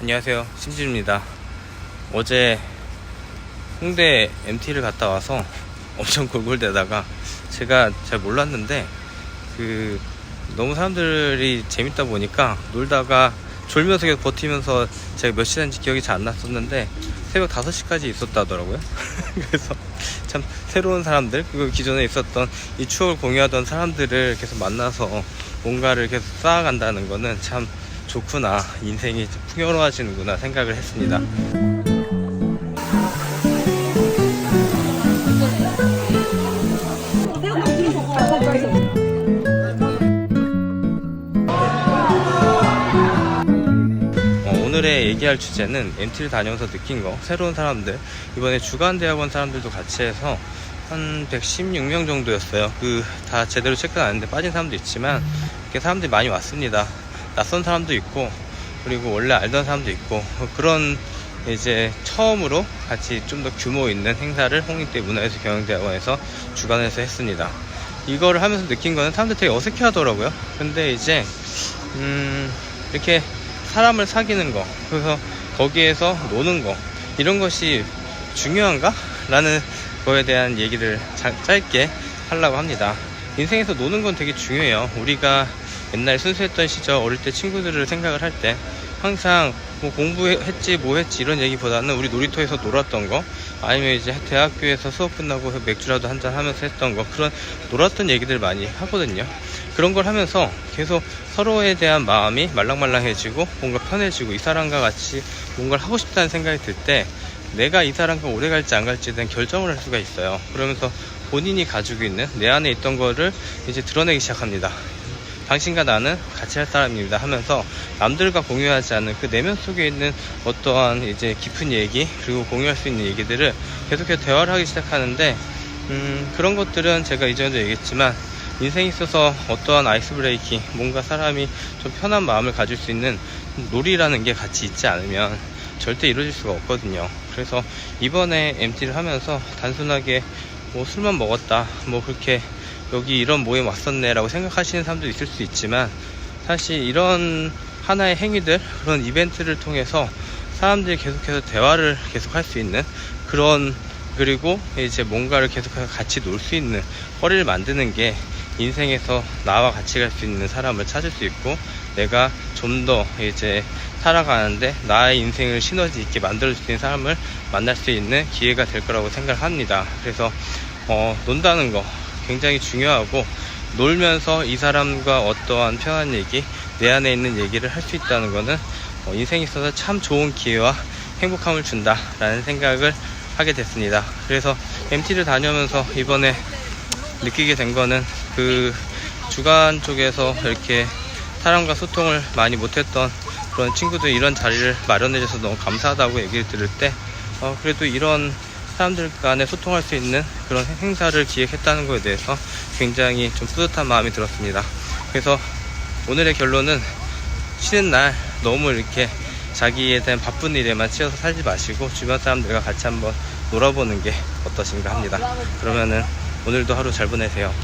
안녕하세요. 심지입니다. 어제 홍대 MT를 갔다 와서 엄청 골골대다가 제가 잘 몰랐는데 그 너무 사람들이 재밌다 보니까 놀다가 졸면서 계속 버티면서 제가 몇 시간인지 기억이 잘 안 났었는데 새벽 5시까지 있었다더라고요. 그래서 참 새로운 사람들, 그리고 기존에 있었던 이 추억을 공유하던 사람들을 계속 만나서 뭔가를 계속 쌓아간다는 거는 참 좋구나. 인생이 좀 풍요로워지는구나 생각을 했습니다. 어, 오늘의 얘기할 주제는 MT를 다녀서 느낀 거, 새로운 사람들, 이번에 주간 대학원 사람들도 같이 해서 한 116명 정도였어요. 그 다 제대로 체크는 안 했는데 빠진 사람도 있지만 이렇게 사람들이 많이 왔습니다. 낯선 사람도 있고 그리고 원래 알던 사람도 있고 그런 이제 처음으로 같이 좀 더 규모 있는 행사를 홍익대 문화예술 경영대학원에서 주관해서 했습니다. 이거를 하면서 느낀 거는 사람들 되게 어색해 하더라고요. 근데 이제 음 이렇게 사람을 사귀는 거 그래서 거기에서 노는 거 이런 것이 중요한가? 라는 거에 대한 얘기를 자- 짧게 하려고 합니다. 인생에서 노는 건 되게 중요해요. 우리가 옛날 순수했던 시절 어릴 때 친구들을 생각을 할 때 항상 뭐 공부했지 뭐 했지 이런 얘기보다는 우리 놀이터에서 놀았던 거 아니면 이제 대학교에서 수업 끝나고 맥주라도 한잔 하면서 했던 거 그런 놀았던 얘기들 많이 하거든요. 그런 걸 하면서 계속 서로에 대한 마음이 말랑말랑해지고 뭔가 편해지고 이 사람과 같이 뭔가를 하고 싶다는 생각이 들 때 내가 이 사람과 오래 갈지 안 갈지에 대한 결정을 할 수가 있어요. 그러면서 본인이 가지고 있는 내 안에 있던 거를 이제 드러내기 시작합니다. 당신과 나는 같이 할 사람입니다 하면서 남들과 공유하지 않는 그 내면 속에 있는 어떠한 이제 깊은 얘기 그리고 공유할 수 있는 얘기들을 계속해서 대화를 하기 시작하는데 음, 그런 것들은 제가 이전에도 얘기했지만 인생에 있어서 어떠한 아이스 브레이킹 뭔가 사람이 좀 편한 마음을 가질 수 있는 놀이라는 게 같이 있지 않으면 절대 이루어질 수가 없거든요. 그래서 이번에 MT를 하면서 단순하게 뭐 술만 먹었다 뭐 그렇게 여기 이런 모임 왔었네 라고 생각하시는 사람도 있을 수 있지만 사실 이런 하나의 행위들 그런 이벤트를 통해서 사람들이 계속해서 대화를 계속 할 수 있는 그런 그리고 이제 뭔가를 계속해서 같이 놀 수 있는 거리를 만드는 게 인생에서 나와 같이 갈 수 있는 사람을 찾을 수 있고 내가 좀 더 이제 살아가는데 나의 인생을 시너지 있게 만들 수 있는 사람을 만날 수 있는 기회가 될 거라고 생각합니다. 그래서 어, 논다는 거 굉장히 중요하고 놀면서 이 사람과 어떠한 편한 얘기, 내 안에 있는 얘기를 할 수 있다는 거는 어, 인생에 있어서 참 좋은 기회와 행복함을 준다라는 생각을 하게 됐습니다. 그래서 MT를 다녀오면서 이번에 느끼게 된 거는 그 주간 쪽에서 이렇게 사람과 소통을 많이 못했던 그런 친구들 이런 자리를 마련해줘서 너무 감사하다고 얘기를 들을 때 어, 그래도 이런 사람들 간에 소통할 수 있는 그런 행사를 기획했다는 것에 대해서 굉장히 좀 뿌듯한 마음이 들었습니다. 그래서 오늘의 결론은 쉬는 날 너무 이렇게 자기에 대한 바쁜 일에만 치여서 살지 마시고 주변 사람들과 같이 한번 놀아보는 게 어떠신가 합니다. 그러면은 오늘도 하루 잘 보내세요.